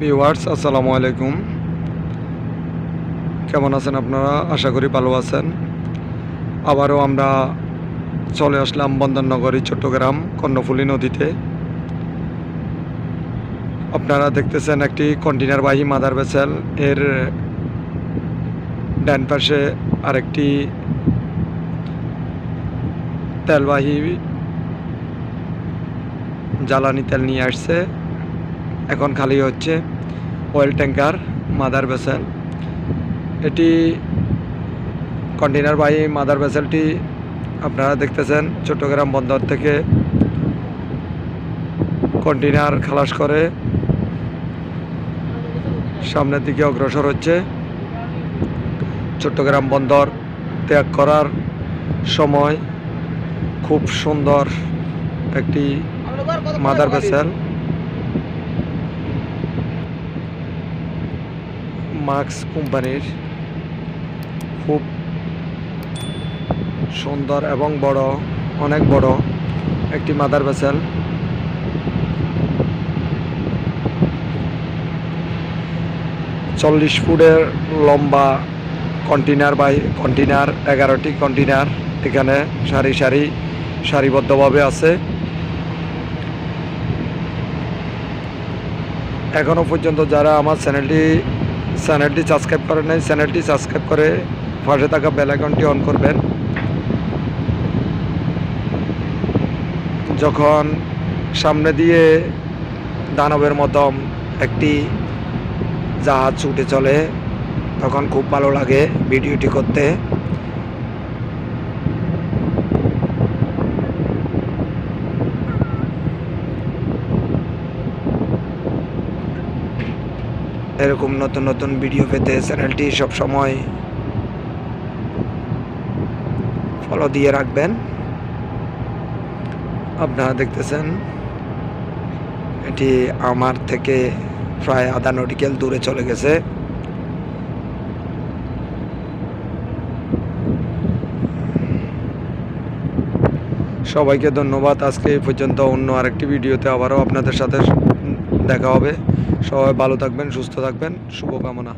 Viewers, আসসালামু আলাইকুম। কেমন আছেন আপনারা? আশা করি ভালো আছেন। আবারও আমরা চলে আসলাম বন্দরনগরী, চট্টগ্রাম, কর্ণফুলী নদীতে। আপনারা দেখতেছেন একটি কন্টেনারবাহী মাদার ভেসেল। এর ডান পাশে আরেকটি তেলবাহী জ্বালানি তেল নিয়ে আসছে। এখন খালি হচ্ছে অয়েল ট্যাঙ্কার মাদার ভেসেল এটি কন্টেনার বাহী মাদার ভেসেলটি আপনারা দেখতেছেন চট্টগ্রাম বন্দর থেকে কন্টেনার খালাস করে সামনের দিকে অগ্রসর হচ্ছে। চট্টগ্রাম বন্দর ত্যাগ করার সময় খুব সুন্দর একটি মাদার ভেসেল মার্কস কোম্পানির খুব সুন্দর এবং বড়, অনেক বড় একটি মাদার ভেসেল। চল্লিশ ফুটের লম্বা কন্টেনার বাই কন্টেনার এগারোটি কন্টেনার এখানে সারি সারি সারিবদ্ধভাবে আছে। এখনও পর্যন্ত যারা আমার চ্যানেলটি চ্যানেলটি সাবস্ক্রাইব করেন নাই চ্যানেলটি সাবস্ক্রাইব করে পাশে থাকা বেল আইকনটি অন করবেন। যখন সামনে দিয়ে দানবের মতম একটি জাহাজ ছুটে চলে, তখন খুব ভালো লাগে ভিডিওটি করতে। এরকম নতুন নতুন ভিডিও পেতে চ্যানেলটি সবসময় ফলো দিয়ে রাখবেন। আপনারা দেখতেছেন, এটি আমার থেকে প্রায় আধা নটিক্যাল দূরে চলে গেছে। সবাইকে ধন্যবাদ। আজকে এই পর্যন্ত অন্য আরেকটি ভিডিওতে আবারও আপনাদের সাথে দেখা হবে। সবাই ভালো থাকবেন সুস্থ থাকবেন। শুভকামনা।